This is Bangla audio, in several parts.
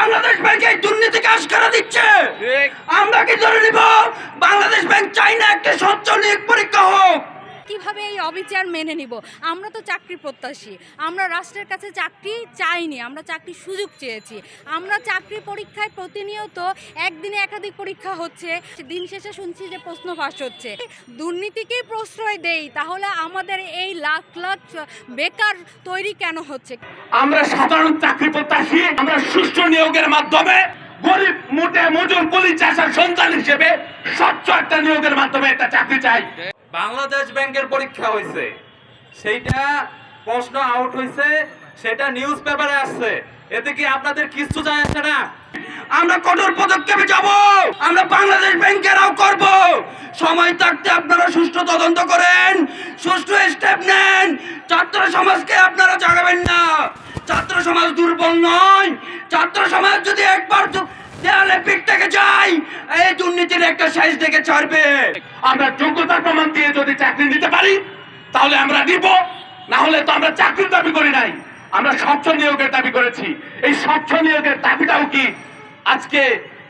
বাংলাদেশ ব্যাংকে এই কাজ করা দিচ্ছে। আমরা কি ধরে নিব? বাংলাদেশ ব্যাংক চাই না একটা স্বচ্ছ নিয়োগ পরীক্ষা হোক। কীভাবে এই অবিচার মেনে নিব? আমরা তো চাকরি প্রত্যাশী। আমরা রাষ্ট্রের কাছে চাকরি চাইনি, আমরা চাকরির সুযোগ চেয়েছি। আমরা চাকরি পরীক্ষায় প্রতিনিয়ত একদিনে একাধিক পরীক্ষা হচ্ছে। দিন শেষে শুনছি যে প্রশ্ন ফাঁস হচ্ছে। দুর্নীতিকেই প্রশ্রয় দেই, তাহলে আমাদের এই লাখ লাখ বেকার তৈরি কেন হচ্ছে? আমরা সাধারণ চাকরি প্রত্যাশী, আমরা সুষ্ঠু নিয়োগের মাধ্যমে গরিব, মোটে, মজুর কলি চাষার সন্তান হিসেবে স্বচ্ছ একটা নিয়োগের মাধ্যমে একটা চাকরি চাই। বাংলাদেশ ব্যাংকের পরীক্ষা হয়েছে। সেইটা প্রশ্ন আউট হয়েছে, সেটা নিউজ পেপারে আসছে। এতে কি আপনাদের কিছু যায় আসে না? আমরা কঠোর পদক্ষেপে যাব, আমরা বাংলাদেশ ব্যাংকেরাও করব। সময় থাকতে আপনারা সুষ্ঠু তদন্ত করেন, সুষ্ঠু স্টেপ নেন। ছাত্র সমাজকে আপনারা জাগাবেন না। ছাত্র সমাজ দুর্বল নয়। ছাত্র সমাজ যদি একবার দেয়ালে পিঠ থেকে যায় দুর্নীতির একটা শেষ দেখে ছাড়বে। আমরা যোগ্যতার প্রমাণ দিয়ে যদি চাকরি নিতে পারি, তাহলে আমরা নিব। না হলে তো আমরা চাকরির দাবি করি নাই। আমরা স্বচ্ছ নিয়োগের দাবি করেছি। এই স্বচ্ছ নিয়োগের দাবিটাও কি আজকে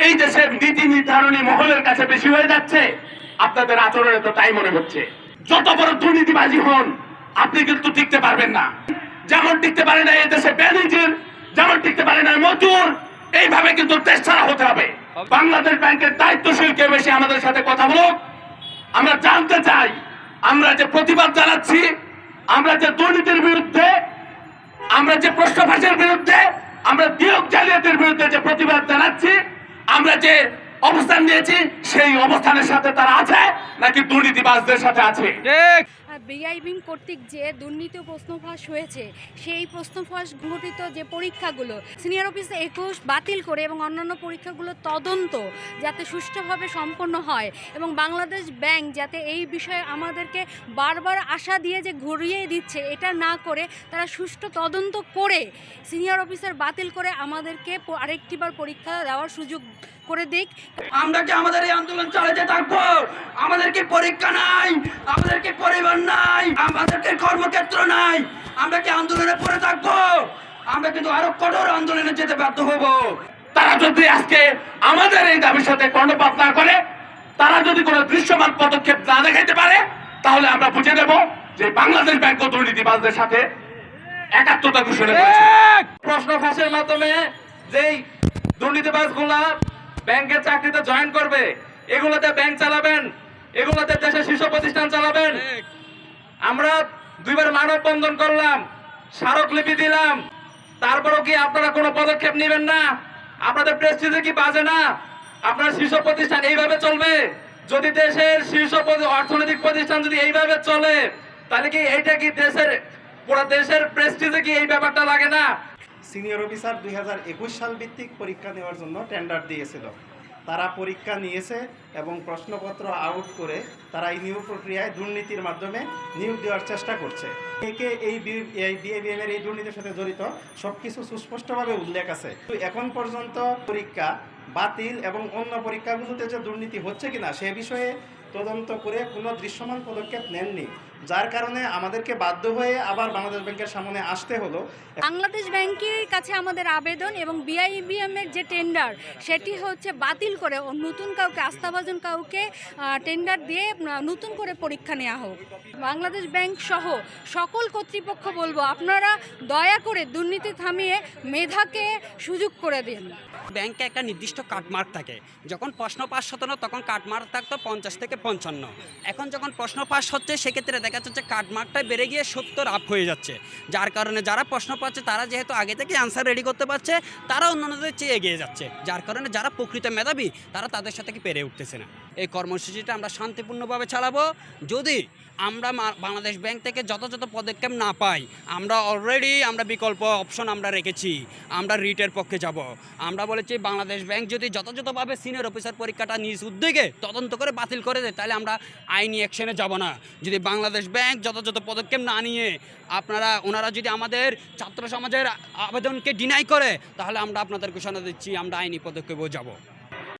এই দেশের নীতি নির্ধারণী মহলের কাছে বেশি হয়ে যাচ্ছে? আপনাদের আচরণে তো তাই মনে হচ্ছে। যত বড় দুর্নীতিবাজি হন, আপনি কিন্তু টিকতে পারবেন না। যেমন টিকতে পারে না এই দেশে ব্যানিজির যেমন টিকতে পারে না মজুর, এইভাবে কিন্তু দেশ হতে হবে। বাংলাদেশ ব্যাংকের দায়িত্বশীল কেউ বেশি আমাদের সাথে কথা বলুক? আমরা জানতে চাই, আমরা যে প্রতিবাদ জানাচ্ছি, আমরা যে দুর্নীতির বিরুদ্ধে, আমরা যে প্রশ্ন ফাঁসের বিরুদ্ধে, আমরা নিয়োগ জালিয়াতির বিরুদ্ধে যে প্রতিবাদ জানাচ্ছি, আমরা যে অবস্থান নিয়েছি, সেই অবস্থানের সাথে তারা আছে নাকি দুর্নীতিবাজদের সাথে আছে? বিআইবিন কর্তৃক যে দুর্নীতি ও প্রশ্ন ফাঁস হয়েছে, সেই প্রশ্ন ফাঁস ঘটিত যে পরীক্ষাগুলো, সিনিয়র অফিস একুশ বাতিল করে এবং অন্যান্য পরীক্ষাগুলো তদন্ত যাতে সুষ্ঠুভাবে সম্পন্ন হয় এবং বাংলাদেশ ব্যাংক যাতে এই বিষয়ে আমাদেরকে বারবার আশা দিয়ে যে ঘুরিয়ে দিচ্ছে, এটা না করে তারা সুষ্ঠু তদন্ত করে সিনিয়র অফিসার বাতিল করে আমাদেরকে আরেকটিবার পরীক্ষা দেওয়ার সুযোগ করে দিক। আমরা কি আমাদের এই আন্দোলন চালাতে থাকব? আমাদের কি পরীক্ষা নাই? আমাদের কি পরিবার নাই? আমাদের কি কর্মক্ষেত্র নাই? আমরা কি আন্দোলনে পড়ে থাকব? আমরা কিন্তু আরও কঠোর আন্দোলনে যেতে বাধ্য হব। তারা যদি আজকে আমাদের এই দাবির সাথে কর্ণপাত না করে তারা যদি কোনো দৃশ্যমান পদক্ষেপ না দেখাইতে পারে তাহলে আমরা বুঝে নেব যে বাংলাদেশ ব্যাংক দুর্নীতিবাজদের সাথে একাত্মতা ঘোষণা করেছে। প্রশ্ন ফাঁসের মাধ্যমে যেই দুর্নীতিবাজগুলা ব্যাংকের চাকরিতে জয়েন করবে এগুলোতে ব্যাংক চালাবেন এগুলোতে দেশের শীর্ষ প্রতিষ্ঠান চালাবেন আমরা দুইবার মানববন্ধন করলাম স্মারকলিপি দিলাম, তারপরও কি আপনারা কোনো পদক্ষেপ নেবেন না? আপনাদের প্রেস্টিজে কি বাজে না? আপনার শীর্ষ প্রতিষ্ঠান এইভাবে চলবে? যদি দেশের শীর্ষ অর্থনৈতিক প্রতিষ্ঠান যদি এইভাবে চলে, তাহলে কি এইটা কি দেশের পুরো দেশের প্রেস্টিজে কি এই ব্যাপারটা লাগে না? সিনিয়র অফিসার দুই হাজার একুশ সাল ভিত্তিক পরীক্ষা নেওয়ার জন্য টেন্ডার দিয়েছিল। তারা পরীক্ষা নিয়েছে এবং প্রশ্নপত্র আউট করে তারা এই নিয়োগ প্রক্রিয়ায় দুর্নীতির মাধ্যমে নিয়োগ দেওয়ার চেষ্টা করছে। একে এই বিএবিএমের এই দুর্নীতির সাথে জড়িত সব কিছু সুস্পষ্টভাবে উল্লেখ আছে। এখন পর্যন্ত পরীক্ষা বাতিল এবং অন্য পরীক্ষাগুলোতে যে দুর্নীতি হচ্ছে কিনা সে বিষয়ে তদন্ত করে কোনো দৃশ্যমান পদক্ষেপ নেননি, যার কারণে আমাদেরকে বাধ্য হয়ে আবার বাংলাদেশ ব্যাংকের সামনে আসতে হলো। বাংলাদেশ ব্যাংকের কাছে আমাদের আবেদন এবং বিআইবিএম এর যে টেন্ডার সেটি হচ্ছে বাতিল করে নতুন কাউকে আস্থাভাজন কাউকে টেন্ডার দিয়ে নতুন করে পরীক্ষা নেওয়া হোক। বাংলাদেশ ব্যাংক সহ সকল কর্তৃপক্ষ বলব, আপনারা দয়া করে দুর্নীতি থামিয়ে মেধাকে সুযোগ করে দিন। ব্যাংকে একটা নির্দিষ্ট কাটমার্ক থাকে। যখন প্রশ্ন পাস হতো না, তখন কাটমার্ক থাকতো পঞ্চাশ থেকে পঞ্চান্ন। এখন যখন প্রশ্ন পাস হচ্ছে, সেক্ষেত্রে দেখা যাচ্ছে কাটমার্কটা বেড়ে গিয়ে সত্তর আপ হয়ে যাচ্ছে। যার কারণে যারা প্রশ্ন পাচ্ছে, তারা যেহেতু আগে থেকে আনসার রেডি করতে পারছে, তারা অন্যান্যদের চেয়ে এগিয়ে যাচ্ছে। যার কারণে যারা প্রকৃত মেধাবী, তারা তাদের সাথে কি পেরে উঠতেছে না। এই কর্মসূচিটা আমরা শান্তিপূর্ণভাবে চালাবো। যদি আমরা বাংলাদেশ ব্যাংক থেকে যথাযথ পদক্ষেপ না পাই, আমরা অলরেডি আমরা বিকল্প অপশন আমরা রেখেছি, আমরা রিটের পক্ষে যাব। আমরা বলেছি, বাংলাদেশ ব্যাংক যদি যথাযথভাবে সিনিয়র অফিসার পরীক্ষাটা নিজ উদ্যোগে তদন্ত করে বাতিল করে দেয়, তাহলে আমরা আইনি অ্যাকশনে যাব না। যদি বাংলাদেশ ব্যাংক যথাযথ পদক্ষেপ না নিয়ে আপনারা, ওনারা যদি আমাদের ছাত্র সমাজের আবেদনকে ডিনাই করে, তাহলে আমরা আপনাদের ঘোষণা দিচ্ছি, আমরা আইনি পদক্ষেপেও যাব।